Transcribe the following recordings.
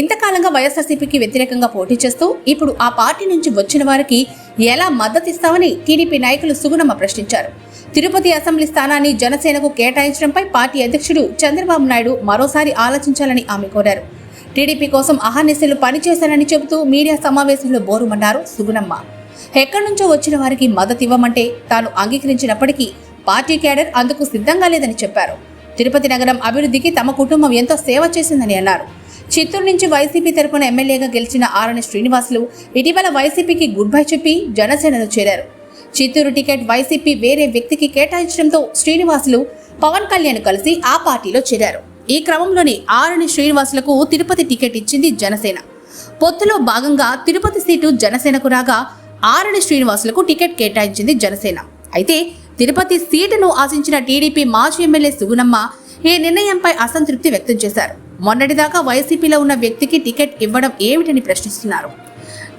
ఇంతకాలంగా వైఎస్ఆర్సీపీకి వ్యతిరేకంగా పోటీ చేస్తూ ఇప్పుడు ఆ పార్టీ నుంచి వచ్చిన వారికి ఎలా మద్దతిస్తామని టీడీపీ నాయకులు సుగుణమ్మ ప్రశ్నించారు. తిరుపతి అసెంబ్లీ స్థానాన్ని జనసేనకు కేటాయించడంపై పార్టీ అధ్యక్షుడు చంద్రబాబు నాయుడు మరోసారి ఆలోచించాలని ఆమె కోరారు. టీడీపీ కోసం అహర్నిశలు పనిచేశానని చెబుతూ మీడియా సమావేశంలో బోరుమన్నారు సుగుణమ్మ. ఎక్కడి నుంచో వచ్చిన వారికి మద్దతు ఇవ్వమంటే తాను అంగీకరించినప్పటికీ పార్టీ క్యాడర్ అందుకు సిద్ధంగా లేదని చెప్పారు. తిరుపతి నగరం అభివృద్ధికి తమ కుటుంబం ఎంతో సేవ చేసిందని అన్నారు. చిత్తూరు నుంచి వైసీపీ తరపున ఎమ్మెల్యేగా గెలిచిన ఆరణి శ్రీనివాసులు ఇటీవల వైసీపీకి గుడ్ బై చెప్పి జనసేనలో చేరారు. చిత్తూరు టికెట్ వైసీపీ వేరే వ్యక్తికి కేటాయించడంతో శ్రీనివాసులు పవన్ కళ్యాణ్ కలిసి ఆ పార్టీలో చేరారు. ఈ క్రమంలోనే ఆరణి శ్రీనివాసులకు తిరుపతి టికెట్ ఇచ్చింది జనసేన. పొత్తులో భాగంగా తిరుపతి సీటు జనసేనకు రాగా ఆరణి శ్రీనివాసులకు టికెట్ కేటాయించింది జనసేన. అయితే తిరుపతి సీటును ఆశించిన టీడీపీ మాజీ ఎమ్మెల్యే సుగుణమ్మ ఈ నిర్ణయంపై అసంతృప్తి వ్యక్తం చేశారు. మొన్నటిదాకా వైసీపీలో ఉన్న వ్యక్తికి టికెట్ ఇవ్వడం ఏమిటని ప్రశ్నిస్తున్నారు.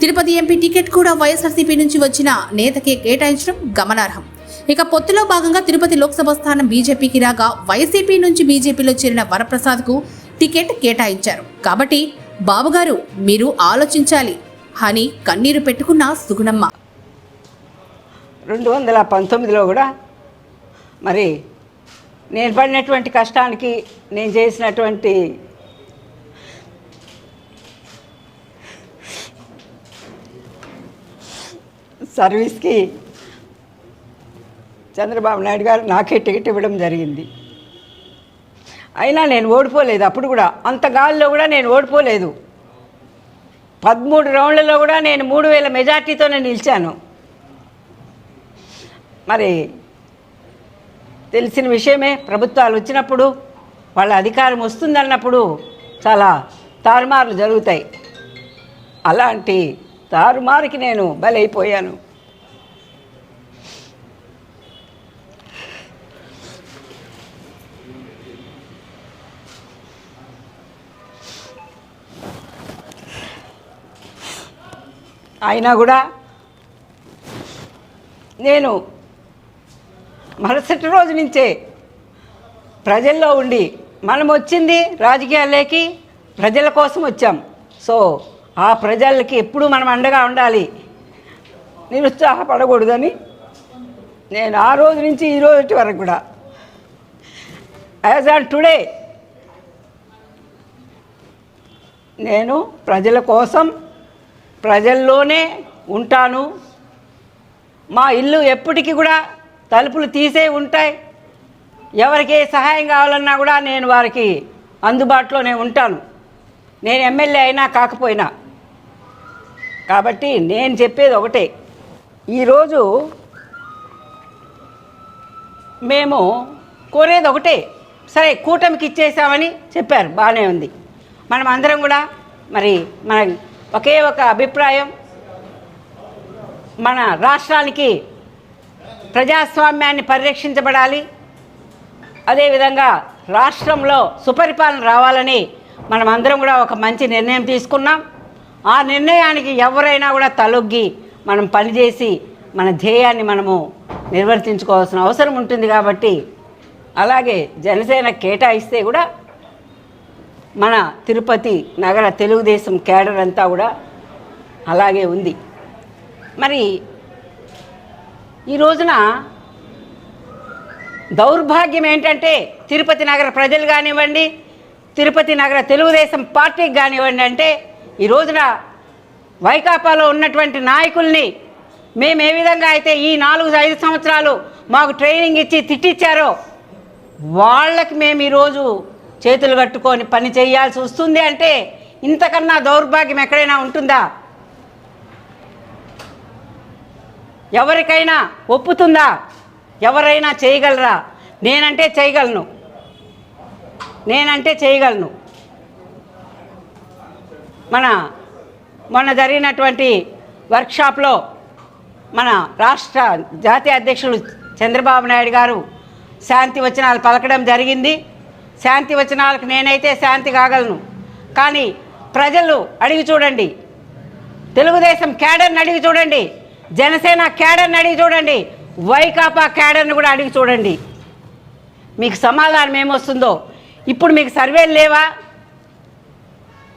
తిరుపతి ఎంపీ టికెట్ కూడా వైఎస్ఆర్సీపీ నుంచి వచ్చిన నేతకే కేటాయించడం గమనార్హం. ఇక పొత్తులో భాగంగా తిరుపతి లోక్సభ స్థానం బీజేపీకి రాగా వైసీపీ నుంచి బీజేపీలో చేరిన వరప్రసాద్కు టికెట్ కేటాయించారు. కాబట్టి బాబుగారు మీరు ఆలోచించాలి. అని కన్నీరు పెట్టుకున్న సుగుణమ్మ. రెండు వందల పంతొమ్మిదిలో కూడా మరి నేను పడినటువంటి కష్టానికి నేను చేసినటువంటి సర్వీస్కి చంద్రబాబు నాయుడు గారు నాకే టికెట్ ఇవ్వడం జరిగింది. అయినా నేను ఓడిపోలేదు అప్పుడు కూడా. అంత గాల్లో కూడా నేను ఓడిపోలేదు. పదమూడు రౌండ్లలో కూడా నేను మూడు వేల మెజార్టీతోనే నిలిచాను. మరి తెలిసిన విషయమే ప్రభుత్వాలు వచ్చినప్పుడు వాళ్ళ అధికారం వస్తుందన్నప్పుడు చాలా తారుమారులు జరుగుతాయి. అలాంటి తారుమారుకి నేను బలైపోయాను. అయినా కూడా నేను మరుసటి రోజు నుంచే ప్రజల్లో ఉండి మనం వచ్చింది రాజకీయాల్లోకి ప్రజల కోసం వచ్చాం. సో ఆ ప్రజలకి ఎప్పుడూ మనం అండగా ఉండాలి. నిరుత్సాహపడకూడదని నేను ఆ రోజు నుంచి ఈ రోజు వరకు కూడా. యాజ్ ఆన్ టుడే నేను ప్రజల కోసం ప్రజల్లోనే ఉంటాను. మా ఇల్లు ఎప్పటికీ కూడా తలుపులు తీసే ఉంటాయి. ఎవరికి ఏ సహాయం కావాలన్నా కూడా నేను వారికి అందుబాటులోనే ఉంటాను. నేను ఎమ్మెల్యే అయినా కాకపోయినా. కాబట్టి నేను చెప్పేది ఒకటే. ఈరోజు మేము కోరేది ఒకటే. సరే కూటమికి ఇచ్చేసామని చెప్పారు. బాగానే ఉంది. మనం అందరం కూడా మరి మన ఒకే ఒక అభిప్రాయం. మన రాష్ట్రానికి ప్రజాస్వామ్యాన్ని పరిరక్షించబడాలి. అదేవిధంగా రాష్ట్రంలో సుపరిపాలన రావాలని మనం అందరం కూడా ఒక మంచి నిర్ణయం తీసుకున్నాం. ఆ నిర్ణయానికి ఎవరైనా కూడా తలొగ్గి మనం పనిచేసి మన ధ్యేయాన్ని మనము నిర్వర్తించుకోవాల్సిన అవసరం ఉంటుంది కాబట్టి అలాగే జనసేన కేటాయిస్తే కూడా మన తిరుపతి నగర తెలుగుదేశం కేడర్ అంతా కూడా అలాగే ఉంది. మరి ఈ రోజున దౌర్భాగ్యం ఏంటంటే తిరుపతి నగర ప్రజలు కానివ్వండి తిరుపతి నగర తెలుగుదేశం పార్టీకి కానివ్వండి అంటే ఈ రోజున వైకాపాలో ఉన్నటువంటి నాయకుల్ని మేము ఏ విధంగా అయితే ఈ నాలుగు ఐదు సంవత్సరాలు మాకు ట్రైనింగ్ ఇచ్చి తిట్టిచ్చారో వాళ్ళకి మేము ఈరోజు చేతులు కట్టుకొని పని చేయాల్సి వస్తుంది అంటే ఇంతకన్నా దౌర్భాగ్యం ఎక్కడైనా ఉంటుందా? ఎవరికైనా ఒప్పుతుందా? ఎవరైనా చేయగలరా? నేనంటే చేయగలను. నేనంటే చేయగలను. మన మొన్న జరిగినటువంటి వర్క్షాప్లో మన రాష్ట్ర జాతీయ అధ్యక్షులు చంద్రబాబు నాయుడు గారు శాంతి వచనాలు పలకడం జరిగింది. శాంతి వచనాలకు నేనైతే శాంతి కాగలను. కానీ ప్రజలు అడిగి చూడండి. తెలుగుదేశం క్యాడర్ని అడిగి చూడండి. జనసేన క్యాడర్ని అడిగి చూడండి. వైకాపా క్యాడర్ని కూడా అడిగి చూడండి. మీకు సమాధానం ఏమొస్తుందో? ఇప్పుడు మీకు సర్వేలు లేవా?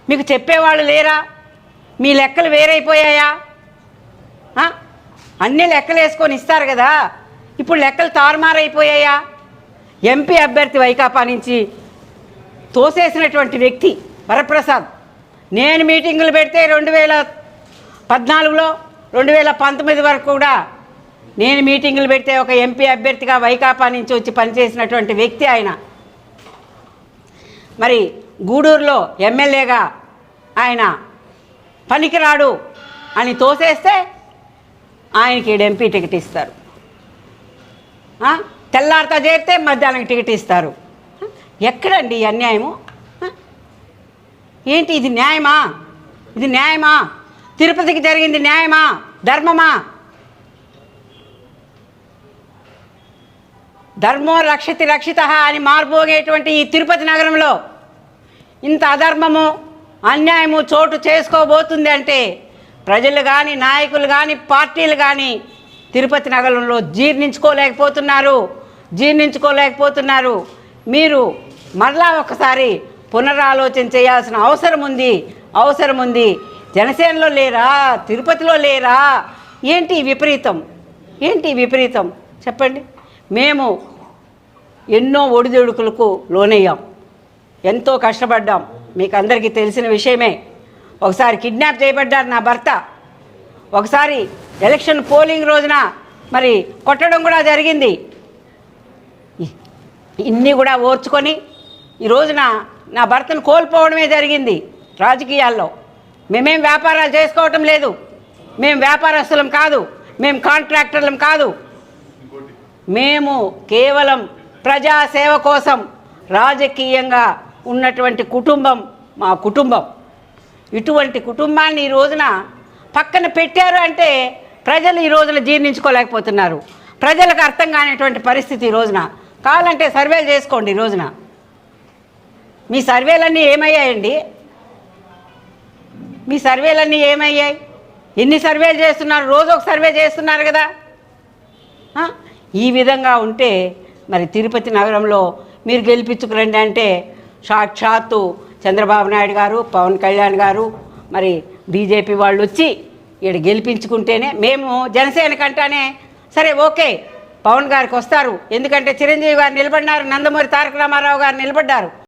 మీకు చెప్పేవాళ్ళు లేరా? మీ లెక్కలు వేరైపోయాయా? అన్నీ అన్ని లెక్కలు వేసుకొని ఇస్తారు కదా. ఇప్పుడు లెక్కలు తారుమారైపోయాయా? ఎంపీ అభ్యర్థి వైకాపా నుంచి తోసేసినటువంటి వ్యక్తి వరప్రసాద్. నేను మీటింగులు పెడితే రెండు వేల పద్నాలుగులో రెండు వేల పంతొమ్మిది వరకు కూడా నేను మీటింగులు పెడితే ఒక ఎంపీ అభ్యర్థిగా వైకాపా నుంచి వచ్చి పనిచేసినటువంటి వ్యక్తి ఆయన. మరి గూడూరులో ఎమ్మెల్యేగా ఆయన పనికిరాడు అని తోసేస్తే ఆయనకి ఎంపీ టికెట్ ఇస్తారు. తెల్లారితో చేరితే మధ్యాహ్నం టికెట్ ఇస్తారు. ఎక్కడండి ఈ అన్యాయము? ఏంటి ఇది న్యాయమా? ఇది న్యాయమా? తిరుపతికి జరిగింది న్యాయమా? ధర్మమా? ధర్మో రక్షితి రక్షిత అని మార్పోగేటువంటి ఈ తిరుపతి నగరంలో ఇంత అధర్మము అన్యాయము చోటు చేసుకోబోతుంది అంటే ప్రజలు కానీ నాయకులు కానీ పార్టీలు కానీ తిరుపతి నగరంలో జీర్ణించుకోలేకపోతున్నారు. జీర్ణించుకోలేకపోతున్నారు. మీరు మరలా ఒకసారి పునరాలోచన చేయాల్సిన అవసరం ఉంది. అవసరం ఉంది. జనసేనలో లేరా? తిరుపతిలో లేరా? ఏంటి విపరీతం? ఏంటి విపరీతం? చెప్పండి. మేము ఎన్నో ఒడిదుడుకులకు లోనయ్యాం. ఎంతో కష్టపడ్డాం. మీకు అందరికీ తెలిసిన విషయమే. ఒకసారి కిడ్నాప్ చేయబడ్డారు నా భర్త. ఒకసారి ఎలక్షన్ పోలింగ్ రోజున మరి కొట్టడం కూడా జరిగింది. ఇన్ని కూడా ఓర్చుకొని ఈ రోజున నా భర్తను కోల్పోవడమే జరిగింది రాజకీయాల్లో. మేమేం వ్యాపారాలు చేసుకోవటం లేదు. మేము వ్యాపారస్తులం కాదు. మేము కాంట్రాక్టర్లం కాదు. మేము కేవలం ప్రజాసేవ కోసం రాజకీయంగా ఉన్నటువంటి కుటుంబం మా కుటుంబం. ఇటువంటి కుటుంబాన్ని ఈ రోజున పక్కన పెట్టారు అంటే ప్రజలు ఈ రోజున జీర్ణించుకోలేకపోతున్నారు. ప్రజలకు అర్థం కానిటువంటి పరిస్థితి ఈ రోజున. కావాలంటే సర్వేలు చేసుకోండి ఈ రోజున. మీ సర్వేలన్నీ ఏమయ్యాయండి? మీ సర్వేలన్నీ ఏమయ్యాయి? ఎన్ని సర్వేలు చేస్తున్నారు? రోజు ఒక సర్వే చేస్తున్నారు కదా. ఈ విధంగా ఉంటే మరి తిరుపతి నగరంలో మీరు గెలిపించుకురండి అంటే సాక్షాత్తు చంద్రబాబు నాయుడు గారు పవన్ కళ్యాణ్ గారు మరి బీజేపీ వాళ్ళు వచ్చి ఇక్కడ గెలిపించుకుంటేనే మేము జనసేన కంటానే సరే ఓకే పవన్ గారికి వస్తారు. ఎందుకంటే చిరంజీవి గారు నిలబడినారు నందమూరి తారక రామారావు గారు నిలబడ్డారు.